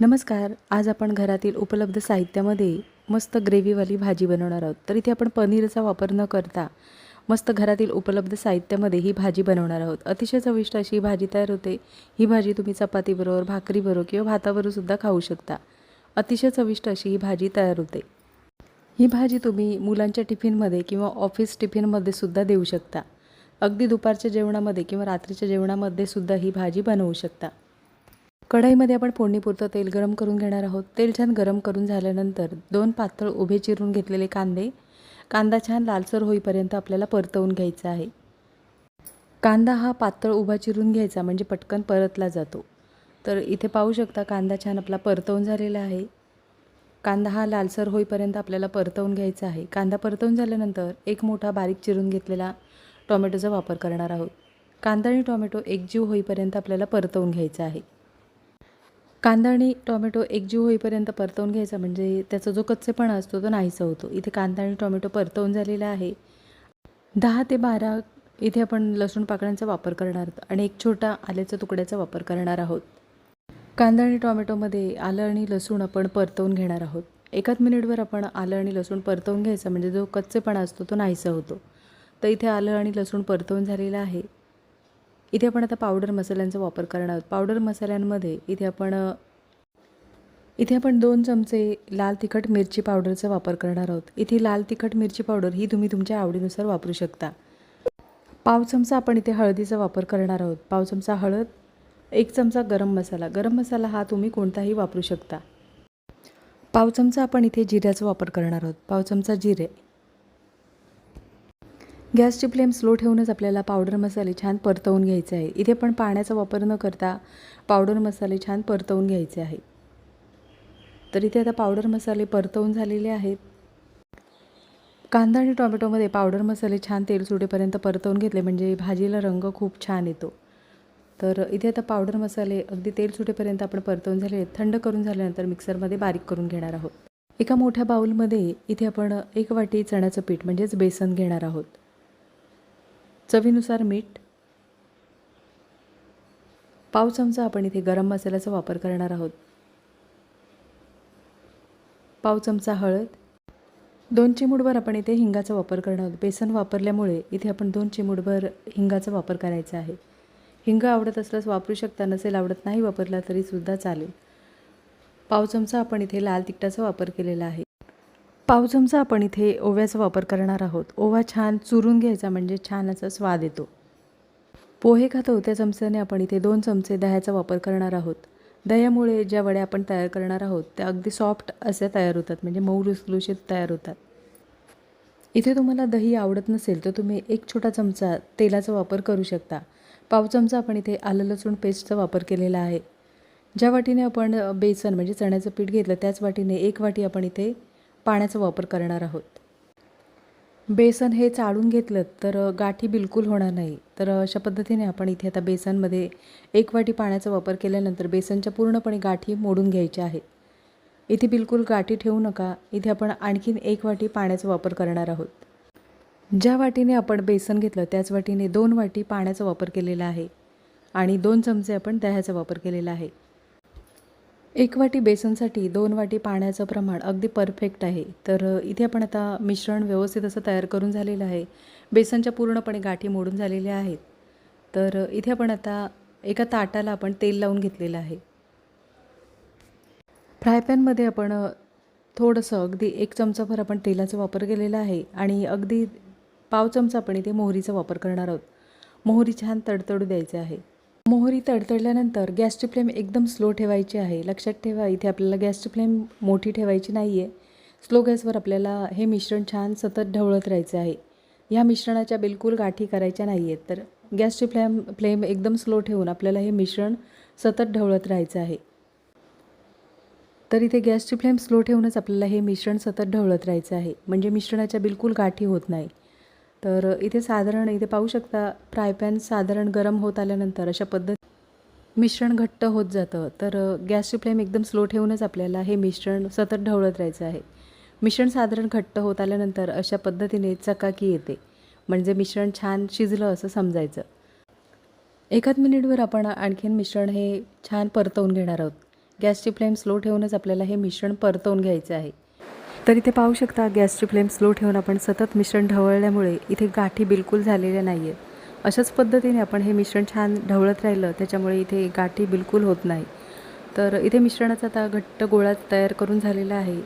नमस्कार आज आपण घरातील उपलब्ध साहित्यामध्ये मस्त ग्रेव्हीवाली भाजी बनवणार आहोत. तर इथे आपण पनीरचा वापर न करता मस्त घरातील उपलब्ध साहित्यामध्ये ही भाजी बनवणार आहोत. अतिशय चविष्ट अशी ही भाजी तयार होते. ही भाजी तुम्ही चपातीबरोबर भाकरीबरोबर किंवा भाताबरोबर खाऊ शकता. अतिशय चविष्ट अशी ही भाजी तयार होते. ही भाजी तुम्ही मुलांच्या टिफिनमध्ये किंवा ऑफिस टिफिनमध्ये सुद्धा देऊ शकता. अगदी दुपारच्या जेवणामध्ये किंवा रात्रीच्या जेवणामध्ये सुद्धा ही भाजी बनवू शकता. कढईमध्ये आपण फोडणीपुरतं तेल गरम करून घेणार आहोत. तेल छान गरम करून झाल्यानंतर दोन पातळ उभे चिरून घेतलेले कांदे. कांदा छान लालसर होईपर्यंत आपल्याला परतवून घ्यायचा आहे. कांदा हा पातळ उभा चिरून घ्यायचा म्हणजे पटकन परतला जातो. तर इथे पाहू शकता कांदा छान आपला परतवून झालेला आहे. कांदा हा लालसर होईपर्यंत आपल्याला परतवून घ्यायचा आहे. कांदा परतवून झाल्यानंतर एक मोठा बारीक चिरून घेतलेला टोमॅटोचा वापर करणार आहोत. कांदा आणि टोमॅटो एकजीव होईपर्यंत आपल्याला परतवून घ्यायचा आहे. कांदा आणि टोमॅटो एकजीव होईपर्यंत परतवून घ्यायचा म्हणजे त्याचा जो कच्चेपणा असतो तो नाहीसा होतो. इथे कांदा आणि टोमॅटो परतवून झालेला आहे. दहा ते बारा इथे आपण लसूण पाकळ्यांचा वापर करणार आहोत आणि एक छोटा आल्याच्या तुकड्याचा वापर करणार आहोत. कांदा आणि टोमॅटोमध्ये आलं आणि लसूण आपण परतवून घेणार आहोत. एकाच मिनिटवर आपण आलं आणि लसूण परतवून घ्यायचा म्हणजे जो कच्चेपणा असतो तो नाहीसा होतो. तर इथे आलं आणि लसूण परतवून झालेलं आहे. इथे आपण आता पावडर मसाल्यांचा वापर करणार आहोत. पावडर मसाल्यांमध्ये इथे आपण इथे आपण दोन चमचे लाल तिखट मिरची पावडरचा वापर करणार आहोत. इथे लाल तिखट मिरची पावडर ही तुम्ही तुमच्या आवडीनुसार वापरू शकता. पाव चमचा आपण इथे हळदीचा वापर करणार आहोत. पाव चमचा हळद एक चमचा गरम मसाला. गरम मसाला हा तुम्ही कोणताही वापरू शकता. पाव चमचा आपण इथे जिऱ्याचा वापर करणार आहोत. पाव चमचा जिरे. गॅसची फ्लेम स्लो ठेवूनच आपल्याला पावडर मसाले छान परतवून घ्यायचे आहे. इथे पण पाण्याचा वापर न करता पावडर मसाले छान परतवून घ्यायचे आहे. तर इथे आता पावडर मसाले परतवून झालेले आहेत. कांदा आणि टोमॅटोमध्ये पावडर मसाले छान तेल सुटेपर्यंत परतवून घेतले म्हणजे भाजीला रंग खूप छान येतो. तर इथे आता पावडर मसाले अगदी तेल सुटेपर्यंत आपण परतवून झाले थंड करून झाल्यानंतर मिक्सरमध्ये बारीक करून घेणार आहोत. एका मोठ्या बाऊलमध्ये इथे आपण एक वाटी चण्याचं पीठ म्हणजेच बेसन घेणार आहोत. चवीनुसार मीठ पाव चमचा आपण इथे गरम मसाल्याचा वापर करणार आहोत. पाव चमचा हळद. दोन चिमूटभर आपण इथे हिंगाचा वापर करणार आहोत. बेसन वापरल्यामुळे इथे आपण दोन चिमूटभर हिंगाचा वापर करायचा आहे. हिंग आवडत असल्यास वापरू शकता नसेल आवडत नाही वापरला तरीसुद्धा चालेल. पाव चमचा आपण इथे लाल तिखटाचा वापर केलेला आहे. पाव चमचा आपण इथे ओव्याचा वापर करणार आहोत. ओवा छान चुरून घ्यायचा म्हणजे छान असा स्वाद येतो. पोहे खातो त्या चमच्याने आपण इथे दोन चमचे दह्याचा वापर करणार आहोत. दह्यामुळे ज्या वड्या आपण तयार करणार आहोत त्या अगदी सॉफ्ट असे तयार होतात. म्हणजे मऊ लुसलुशीत तयार होतात. इथे तुम्हाला दही आवडत नसेल तर तुम्ही एक छोटा चमचा तेलाचा वापर करू शकता. पाव चमचा आपण इथे आलं लसूण पेस्टचा वापर केलेला आहे. ज्या वाटीने आपण बेसन म्हणजे चण्याचं पीठ घेतलं त्याच वाटीने एक वाटी आपण इथे पाण्याचा वापर करणार आहोत. बेसन हे चाळून घेतलं तर गाठी बिलकुल होणार नाही. तर अशा पद्धतीने आपण इथे आता बेसनमध्ये एक वाटी पाण्याचा वापर केल्यानंतर बेसनच्या पूर्णपणे गाठी मोडून घ्यायच्या आहेत. इथे बिलकुल गाठी ठेवू नका. इथे आपण आणखीन एक वाटी पाण्याचा वापर करणार आहोत. ज्या वाटीने आपण बेसन घेतलं त्याच वाटीने दोन वाटी पाण्याचा वापर केलेला आहे. आणि दोन चमचे आपण दह्याचा वापर केलेला आहे. एक वाटी बेसनसाठी दोन वाटी पाण्याचं प्रमाण अगदी परफेक्ट आहे. तर इथे आपण आता मिश्रण व्यवस्थित असं तयार करून झालेलं आहे. बेसनच्या पूर्णपणे गाठी मोडून झालेल्या आहेत. तर इथे आपण आता एका ताटाला आपण तेल लावून घेतलेलं आहे. फ्राय पॅनमध्ये आपण थोडंसं अगदी एक चमचाभर आपण तेलाचा वापर केलेला आहे आणि अगदी पाव चमचा आपण इथे मोहरीचा वापर करणार आहोत. मोहरी छान तडतडू द्यायचे आहे. मोहरी तडतडल्यानंतर गॅसची फ्लेम एकदम स्लो ठेवायची आहे. लक्षात ठेवा इथे आपल्याला गॅसची फ्लेम मोठी ठेवायची नाही आहे स्लो गॅसवर आपल्याला हे मिश्रण छान सतत ढवळत राहायचं आहे. ह्या मिश्रणाच्या बिलकुल गाठी करायच्या नाही आहेत तर गॅसची फ्लेम फ्लेम एकदम स्लो ठेवून आपल्याला हे मिश्रण सतत ढवळत राहायचं आहे. तर इथे गॅसची फ्लेम स्लो ठेवूनच आपल्याला हे मिश्रण सतत ढवळत राहायचं आहे. म्हणजे मिश्रणाच्या बिलकुल गाठी होत नाही. तर इथे साधारण इथे पाहू शकता फ्राय पॅन साधारण गरम होत आल्यानंतर अशा पद्धत मिश्रण घट्ट होत जातं. तर गॅसची फ्लेम एकदम स्लो ठेवूनच आपल्याला हे मिश्रण सतत ढवळत राहायचं आहे. मिश्रण साधारण घट्ट होत आल्यानंतर अशा पद्धतीने चकाकी येते. म्हणजे मिश्रण छान शिजलं असं समजायचं. एकाच मिनिटवर आपण आणखीन मिश्रण हे छान परतवून घेणार आहोत. गॅसची फ्लेम स्लो ठेवूनच आपल्याला हे मिश्रण परतवून घ्यायचं आहे. तर इथे पाहू शकता गॅसची फ्लेम स्लो ठेवून आपण सतत मिश्रण ढवळल्यामुळे इथे गाठी बिलकुल झालेल्या नाही आहेत अशाच पद्धतीने आपण हे मिश्रण छान ढवळत राहिलं त्याच्यामुळे इथे गाठी बिलकुल होत नाही. तर इथे मिश्रणाचा आता घट्ट गोळा तयार करून झालेला आहे.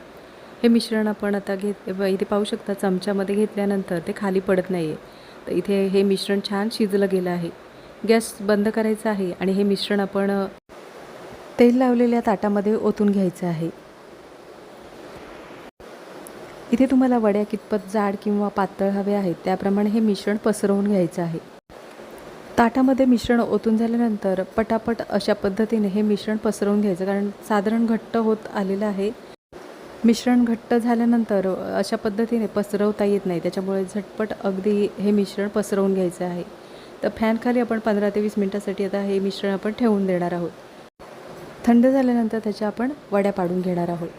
हे मिश्रण आपण आता घेत इथे पाहू शकता चमच्यामध्ये घेतल्यानंतर ते खाली पडत नाही आहे तर इथे हे मिश्रण छान शिजलं गेलं आहे. गॅस बंद करायचा आहे आणि हे मिश्रण आपण तेल लावलेल्या ताटामध्ये ओतून घ्यायचं आहे. इथे तुम्हाला वड्या कितपत जाड किंवा पातळ हवे आहेत त्याप्रमाणे हे मिश्रण पसरवून घ्यायचं आहे. ताटामध्ये मिश्रण ओतून झाल्यानंतर पटापट अशा पद्धतीने हे मिश्रण पसरवून घ्यायचं कारण साधारण घट्ट होत आलेलं आहे. मिश्रण घट्ट झाल्यानंतर अशा पद्धतीने पसरवता येत नाही त्याच्यामुळे झटपट अगदी हे मिश्रण पसरवून घ्यायचं आहे. तर फॅनखाली आपण पंधरा ते वीस मिनटासाठी आता हे मिश्रण आपण ठेवून देणार आहोत. थंड झाल्यानंतर त्याच्या आपण वड्या पाडून घेणार आहोत.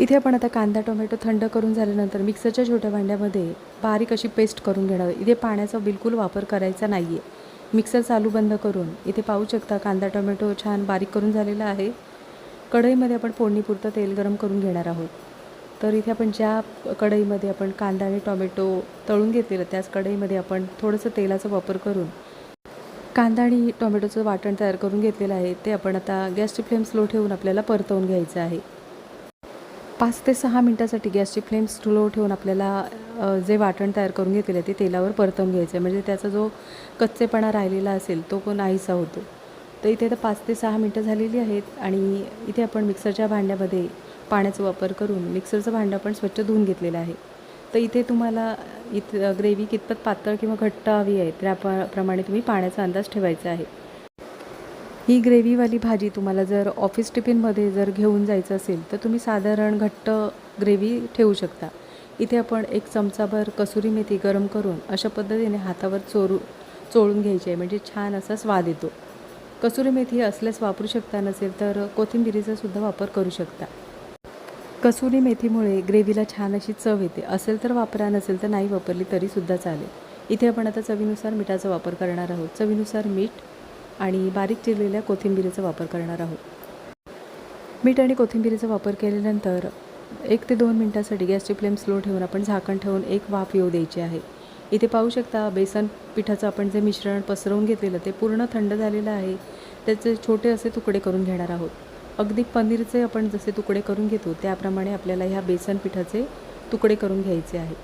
इथे आपण आता कांदा टोमॅटो थंड करून झाल्यानंतर मिक्सरच्या छोट्या भांड्यामध्ये बारीक अशी पेस्ट करून घेणार इथे पाण्याचा बिलकुल वापर करायचा नाही आहे मिक्सर चालू बंद करून इथे पाहू शकता कांदा टोमॅटो छान बारीक करून झालेला आहे. कढईमध्ये आपण फोडणीपुरतं तेल गरम करून घेणार आहोत. तर इथे आपण ज्या कढईमध्ये आपण कांदा आणि टोमॅटो तळून घेतलेलं त्याच कढईमध्ये आपण थोडंसं तेलाचा वापर करून कांदा आणि टोमॅटोचं वाटण तयार करून घेतलेलं आहे. ते आपण आता गॅसची फ्लेम स्लो ठेवून आपल्याला परतवून घ्यायचं आहे. पाच ते सहा मिनटासाठी गॅसची फ्लेम स्लो ठेवून आपल्याला जे वाटण तयार करून घेतलेलं आहे ते तेलावर परतवून घ्यायचं. आहे म्हणजे त्याचा जो कच्चेपणा राहिलेला असेल तो पण नाहीसा होतो. तर इथे तर पाच ते सहा मिनटं झालेली आहेत आणि इथे आपण मिक्सरच्या भांड्यामध्ये पाण्याचा वापर करून मिक्सरचं भांडं आपण स्वच्छ धुवून घेतलेलं आहे. तर इथे तुम्हाला इत ग्रेव्ही कितपत पातळ किंवा घट्ट हवी आहे त्याप्रमाणे तुम्ही पाण्याचा अंदाज ठेवायचा आहे. ही ग्रेव्हीवाली भाजी तुम्हाला जर ऑफिस टिफिनमध्ये जर घेऊन जायचं असेल तर तुम्ही साधारण घट्ट ग्रेव्ही ठेवू शकता. इथे आपण एक चमचाभर कसुरी मेथी गरम करून अशा पद्धतीने हातावर चोरू चोळून घ्यायची आहे. म्हणजे छान असा स्वाद येतो. कसुरी मेथी असल्यास वापरू शकता नसेल तर कोथिंबिरीचा सुद्धा वापर करू शकता. कसुरी मेथीमुळे ग्रेव्हीला छान अशी चव येते. असेल तर वापरा नसेल तर नाही वापरली तरीसुद्धा चालेल. इथे आपण आता चवीनुसार मिठाचा वापर करणार आहोत. चवीनुसार मीठ आणि बारीक चिरलेल्या कोथिंबिरीचा वापर करणार आहोत. मीठ आणि कोथिंबिरीचा वापर केल्यानंतर एक ते दोन मिनटासाठी गॅसची फ्लेम स्लो ठेवून आपण झाकण ठेवून एक वाफ येऊ द्यायची आहे. इथे पाहू शकता बेसन पिठाचं आपण जे मिश्रण पसरवून घेतलेलं ते पूर्ण थंड झालेलं आहे. त्याचे छोटे असे तुकडे करून घेणार आहोत. अगदी पनीरचे आपण जसे तुकडे करून घेतो त्याप्रमाणे आपल्याला ह्या बेसन पिठाचे तुकडे करून घ्यायचे आहे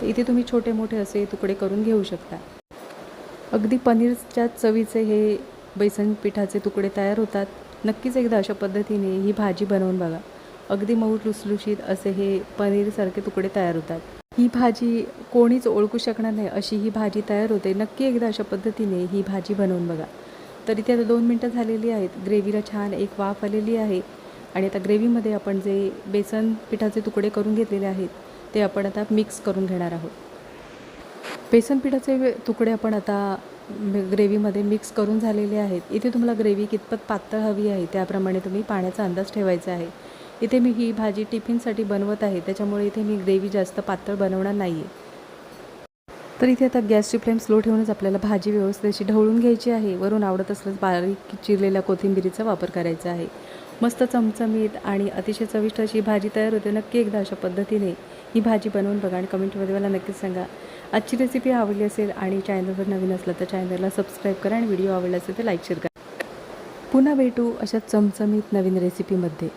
तर इथे तुम्ही छोटे मोठे असे तुकडे करून घेऊ शकता. अगदी पनीरच्या चवीचे हे बेसन पिठाचे तुकडे तयार होतात. नक्कीच एकदा अशा पद्धतीने ही भाजी बनवून बघा. अगदी मऊ लुसलुशीत असे हे पनीरसारखे तुकडे तयार होतात. ही भाजी कोणीच ओळखू शकणार नाही अशी ही भाजी तयार होते. नक्की एकदा अशा पद्धतीने ही भाजी बनवून बघा. तर इथे आता दोन मिनटं झालेली आहेत. ग्रेव्हीला छान एक वाफ आलेली आहे. आणि आता ग्रेव्हीमध्ये आपण जे बेसन पिठाचे तुकडे करून घेतलेले आहेत ते आपण आता मिक्स करून घेणार आहोत. बेसन पिठाचे तुकडे आपण आता ग्रेव्हीमध्ये मिक्स करून झालेले आहेत. इथे तुम्हाला ग्रेव्ही कितपत पातळ हवी आहे त्याप्रमाणे तुम्ही पाण्याचा अंदाज ठेवायचा आहे. इथे मी ही भाजी टिफिनसाठी बनवत आहे त्याच्यामुळे इथे मी ग्रेव्ही जास्त पातळ बनवणार नाही आहे तर इथे आता गॅसची फ्लेम स्लो ठेवूनच आपल्याला भाजी व्यवस्थित अशी ढवळून घ्यायची आहे. वरून आवडत असल्यास बारीक चिरलेल्या कोथिंबिरीचा वापर करायचा आहे. मस्त चमचमीत आणि अतिशय चविष्ट अशी भाजी तयार होते. नक्की एकदा अशा पद्धतीने ही भाजी बनवून बघा आणि कमेंटमध्ये मला नक्कीच सांगा. आजची रेसिपी आवडली असेल आणि चॅनलवर नवीन असलं तर चॅनलला सबस्क्राईब करा आणि व्हिडिओ आवडला असेल तर लाईक शेअर करा. पुन्हा भेटू अशा चमचमीत नवीन रेसिपीमध्ये